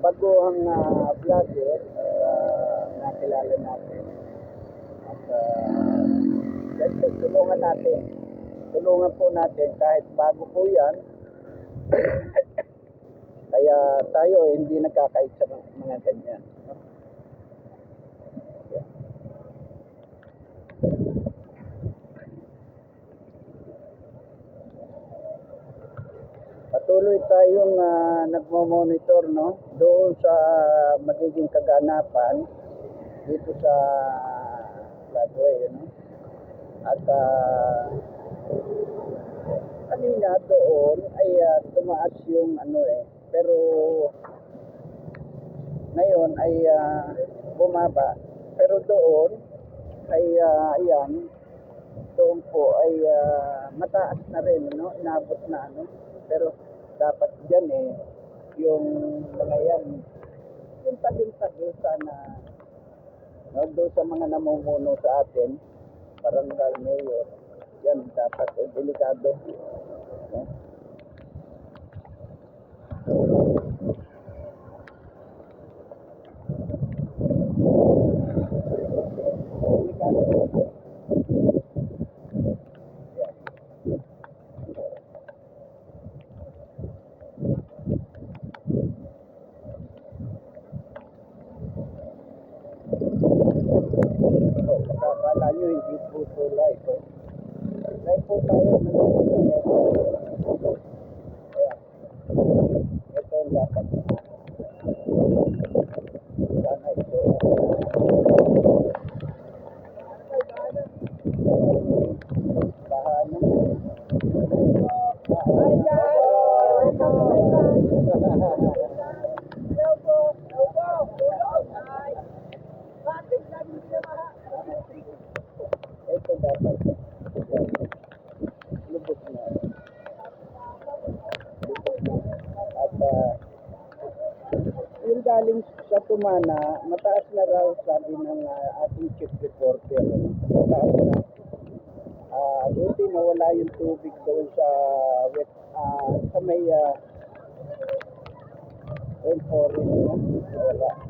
baguhang uh, vlogger uh, nakilala natin. At uh, tulungan natin. Tulungan po natin kahit bago po yan. Kaya tayo eh, hindi nagkakait sa mga ganyan. Patuloy tayong uh, nagmo-monitor no? Doon sa magiging kaganapan dito sa Flatway no. At uh, kanina doon ay ah, tumaas yung ano eh pero ngayon ay ah, bumaba. Pero doon ay ah, ayan doon po ay ah, mataas na rin no? Inabot na ano pero dapat diyan eh yung mga yan yung tabing-tabi sana no, doon sa mga namumuno sa atin barangay mayor yan dapat eh, delikado no? delikado Akala nyo hindi po ito live. Oh. Live po tayo. Ayan. Ito ang dapat. Sana ito. Bahanan. Hi Lubos na. At uh, galing sa Tumana, mataas na raw sabi ng ah, ating chief reporter. Mataas na. Ah, buti nawala yung tubig doon sa wet, ah, sa may uh, forest na. Wala.